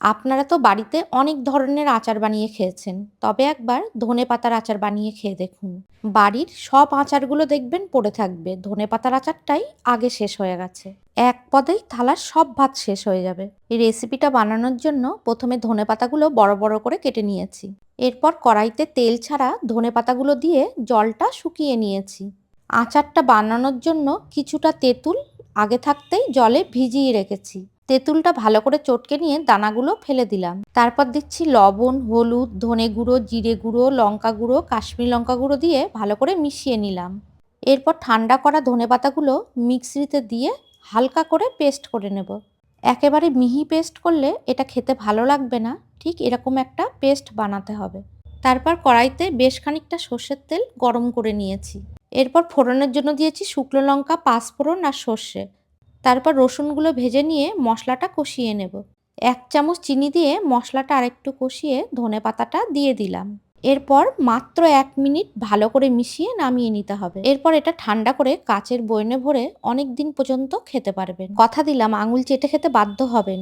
আপনারা তো বাড়িতে অনেক ধরনের আচার বানিয়ে খেয়েছেন। তবে একবার ধনে পাতার আচার বানিয়ে খেয়ে দেখুন। বাড়ির সব আচারগুলো দেখবেন পড়ে থাকবে। ধনে পাতার আচারটাই আগে শেষ হয়ে গেছে। এক পদেই থালার সব ভাত শেষ হয়ে যাবে। এই রেসিপিটা বানানোর জন্য প্রথমে ধনে পাতাগুলো বড় বড় করে কেটে নিয়েছি। এরপর কড়াইতে তেল ছাড়া ধনে পাতাগুলো দিয়ে জলটা শুকিয়ে নিয়েছি। আচারটা বানানোর জন্য কিছুটা তেঁতুল আগে থাকতেই জলে ভিজিয়ে রেখেছি। তেঁতুলটা ভালো করে চটকে নিয়ে দানাগুলো ফেলে দিলাম। তারপর দিচ্ছি লবণ, হলুদ, ধনে গুঁড়ো, জিরে গুঁড়ো, লঙ্কা গুঁড়ো, কাশ্মীর লঙ্কা গুঁড়ো দিয়ে ভালো করে মিশিয়ে নিলাম। এরপর ঠান্ডা করা ধনে পাতাগুলো মিক্সিতে দিয়ে হালকা করে পেস্ট করে নেব। একেবারে মিহি পেস্ট করলে এটা খেতে ভালো লাগবে না, ঠিক এরকম একটা পেস্ট বানাতে হবে। তারপর কড়াইতে বেশ খানিকটা সর্ষের তেল গরম করে নিয়েছি। এরপর ফোড়নের জন্য দিয়েছি শুকনো লঙ্কা, পাঁচফোড়ন আর সর্ষে। তারপর রসুনগুলো ভেজে নিয়ে মশলাটা কষিয়ে নেব। এক চামচ চিনি দিয়ে মশলাটা আরেকটু কষিয়ে ধনে পাতাটা দিয়ে দিলাম। এরপর মাত্র এক মিনিট ভালো করে মিশিয়ে নামিয়ে নিতে হবে। এরপর এটা ঠান্ডা করে কাচের বয়নে ভরে অনেক দিন পর্যন্ত খেতে পারবেন। কথা দিলাম, আঙুল চেটে খেতে বাধ্য হবেন।